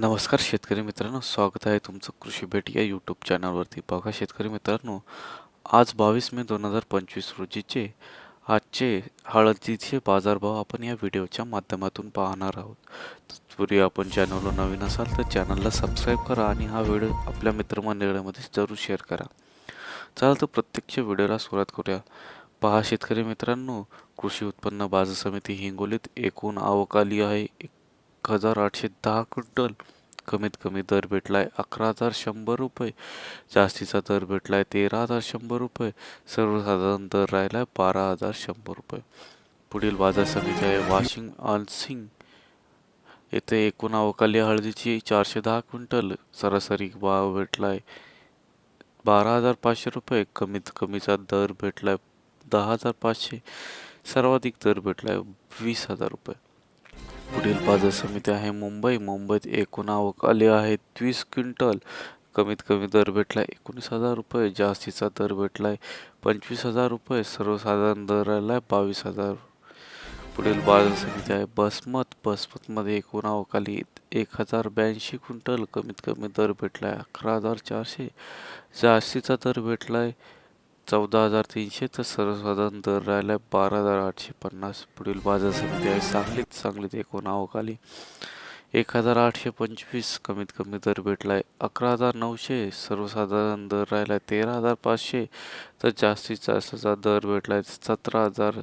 नमस्कार शेतकरी मित्रांनो स्वागत आहे तुमचं कृषी भेट या यूट्यूब चॅनलवरती बघा शेतकरी मित्रांनो आज बावीस मे दोन हजार पंचवीस रोजीचे आजचे हळदीचे बाजारभाव आपण या व्हिडिओच्या माध्यमातून पाहणार आहोत. तत्पूर्वी आपण चॅनलवर नवीन असाल तर चॅनलला सबस्क्राईब करा आणि हा व्हिडिओ आपल्या मित्रमंडळामध्ये जरूर शेअर करा. चला तर प्रत्यक्ष व्हिडिओला सुरुवात करूया. पहा शेतकरी मित्रांनो कृषी उत्पन्न बाजार समिती हिंगोलीत एकूण आवक आली आहे. एक हजार आठशे दहा क्विंटल. कमीत कमी दर भेटलाय अकरा हजार शंभर रुपये. जास्तीचा दर भेटलाय तेरा हजार शंभर रुपये. सर्वसाधारण दर राहिला आहे बारा हजार शंभर रुपये. पुढील बाजार समिती आहे वाशिंग आलसिंग. येथे एकूण अवकाली हळदीची चारशे दहा क्विंटल सरासरी भाव आहे बारा हजार पाचशे रुपये. कमीत कमीचा दर भेटलाय दहा हजार पाचशे. सर्वाधिक दर भेटलाय वीस हजार रुपये. पुढील बाजार समिती आहे मुंबई मुंबईत एकूण आवक आली आहे वीस क्विंटल. कमीत कमी दर भेटला आहे एकोणीस हजार रुपये जास्तीचा दर भेटलाय पंचवीस हजार रुपये सर्वसाधारण दर आलाय बावीस हजार. पुढील बाजार समिती आहे बसमत बसमतमध्ये एकूण आवक आली एक हजार ब्याऐंशी क्विंटल. कमीत कमी दर भेटला आहे अकरा हजार चारशे. जास्तीचा दर भेटला आहे चौदा हजार तीनशे तर सर्वसाधारण दर राहिला आहे. बारा हजार आठशे पन्नास. पुढील बाजार समिती आहे. सांगलीत सांगलीत एकूण आवक एक हजार आठशे पंचवीस कमीत कमी दर भेटला आहे. अकरा हजार नऊशे सर्वसाधारण दर राहिला आहे. तेरा हजार पाचशे तर जास्तीत जास्तचा दर भेटला आहे. सतरा हजार